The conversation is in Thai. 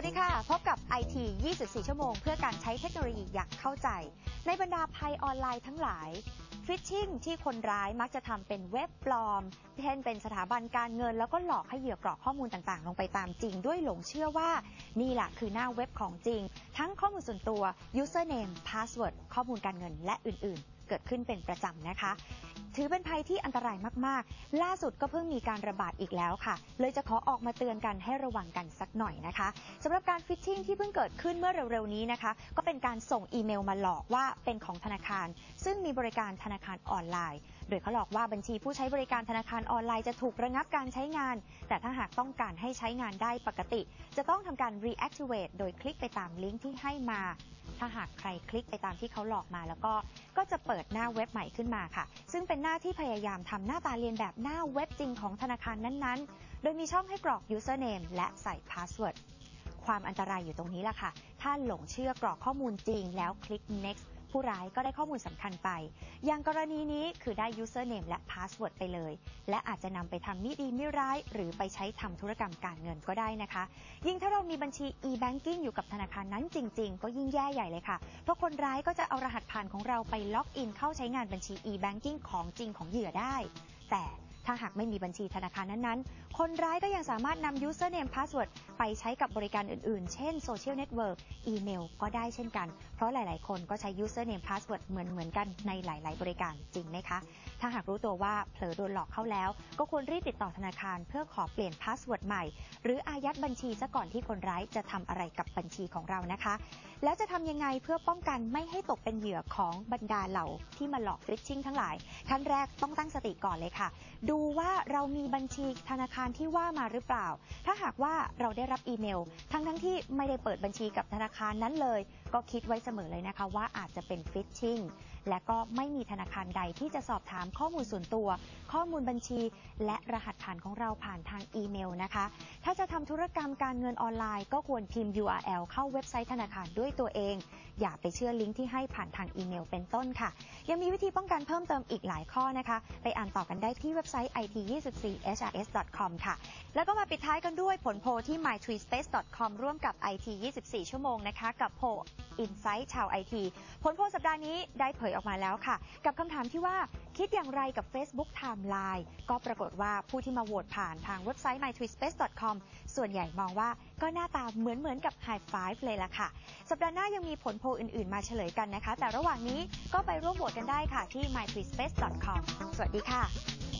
วัสดีค่ะ พบกับ IT 24 ชั่วโมง เพื่อการใช้เทคโนโลยีอย่างเข้าใจ ในบรรดาภัยออนไลน์ทั้งหลายฟิชชิงที่คนร้ายมักจะทำเป็นเว็บปลอม เช่นเป็นสถาบันการเงิน แล้วก็หลอกให้เหยื่อกรอกข้อมูลต่างๆ ลงไปตามจริง ด้วยหลงเชื่อว่านี่แหละคือหน้าเว็บของจริง ทั้งข้อมูลส่วนตัว username password ข้อมูลการเงินและอื่นๆ เกิดขึ้นเป็นประจำนะคะ ถือเป็นภัยที่อันตรายมากๆ ล่าสุดก็เพิ่งมีการระบาดอีกแล้วค่ะ เลยจะขอออกมาเตือนกันให้ระวังกันสักหน่อยนะคะสำหรับการฟิชชิงที่เพิ่งเกิดขึ้นเมื่อเร็วๆนี้นะคะ ก็เป็นการส่งอีเมลมาหลอกว่าเป็นของธนาคาร ซึ่งมีบริการธนาคารออนไลน์ โดยเขาหลอกว่าบัญชีผู้ใช้บริการธนาคารออนไลน์จะถูกระงับการใช้งาน แต่ถ้าหากต้องการให้ใช้งานได้ปกติ จะต้องทำการ reactivate โดยคลิกไปตามลิงก์ที่ให้มา ถ้าหากใครคลิกไปตามที่เขาหลอกมาแล้วก็ก็จะเปิดหน้าเว็บใหม่ขึ้นมาค่ะ ซึ่งเป็นหน้าที่พยายามทำหน้าตาเรียนแบบหน้าเว็บจริงของธนาคารนั้นๆ โดยมีช่องให้กรอก username และใส่ password ความอันตรายอยู่ตรงนี้ล่ะค่ะ ถ้าหลงเชื่อกรอกข้อมูลจริงแล้วคลิก next ผู้ร้ายก็ได้ข้อมูลสำคัญไป อย่างกรณีนี้คือได้ username และ password ไปเลย และอาจจะนำไปทำมิดีมิร้าย หรือไปใช้ทำธุรกรรมการเงินก็ได้นะคะ ยิ่งถ้าเรามีบัญชี e-banking อยู่กับธนาคารนั้นจริง ๆ ก็ยิ่งแย่ใหญ่เลยค่ะ เพราะคนร้ายก็จะเอารหัสผ่านของเราไปล็อกอินเข้าใช้งานบัญชี e-banking ของจริงของเหยื่อได้ แต่ ถ้าหากไม่มีบัญชีธนาคารนั้นๆ คนร้ายก็ยังสามารถนำ username password ไปใช้กับบริการอื่นๆ เช่น social network อีเมลก็ได้เช่นกัน เพราะหลายๆ คนก็ใช้ username password เหมือนๆ กันในหลาย ๆ บริการจริงไหมคะ ถ้าหากรู้ตัวว่าเผลอโดนหลอกเข้าแล้ว ก็ควรรีบติดต่อธนาคารเพื่อขอเปลี่ยนพาสเวิร์ดใหม่ หรืออายัดบัญชีซะก่อนที่คนร้ายจะทำอะไรกับบัญชีของเรานะคะ แล้วจะทำยังไงเพื่อป้องกันไม่ให้ตกเป็นเหยื่อของบรรดาเหล่าที่มาหลอกฟิชชิงทั้งหลายขั้นแรกต้องตั้งสติก่อนเลยค่ะ ดูว่าเรามีบัญชีธนาคารที่ว่ามาหรือเปล่า ถ้าหากว่าเราได้รับอีเมล ทั้งทั้งที่ไม่ได้เปิดบัญชีกับธนาคารนั้นเลย ก็คิดไว้เสมอเลยนะคะว่าอาจจะเป็นฟิชชิงและก็ไม่มีธนาคารใดที่จะสอบถามข้อมูลส่วนตัว ข้อมูลบัญชี และรหัสผ่านของเราผ่านทางอีเมลนะคะ ถ้าจะทำธุรกรรมการเงินออนไลน์ ก็ควรพิมพ์ URL เข้าเว็บไซต์ธนาคารด้วยตัวเอง อย่าไปเชื่อลิงก์ที่ให้ผ่านทางอีเมลเป็นต้นค่ะ ยังมีวิธีป้องกันเพิ่มเติมอีกหลายข้อนะคะ ไปอ่านต่อกันได้ที่เว็บไซต์ it24hrs.com ค่ะ แล้วก็มาปิดท้ายกันด้วยผลโพลที่ mytreespace.com ร่วมกับ IT 24 ชั่วโมงนะคะ กับโพล Insight ชาว IT ผลโพลสัปดาห์นี้ได้เผยออกมาแล้วค่ะ กับคำถามที่ว่าคิดอย่างไรกับ Facebook Timeline ก็ปรากฏว่าผู้ที่มาโหวตผ่านทางเว็บไซต์ mytreespace.com ส่วนใหญ่มองว่าก็หน้าตาเหมือนเหมือนกับ High Five เลยล่ะค่ะ สัปดาห์หน้ายังมีผลโพลอื่น ๆ มาเฉลยกันนะคะ แต่ระหว่างนี้ก็ไปร่วมโหวตกันได้ค่ะที่ mytreespace.com สวัสดีค่ะ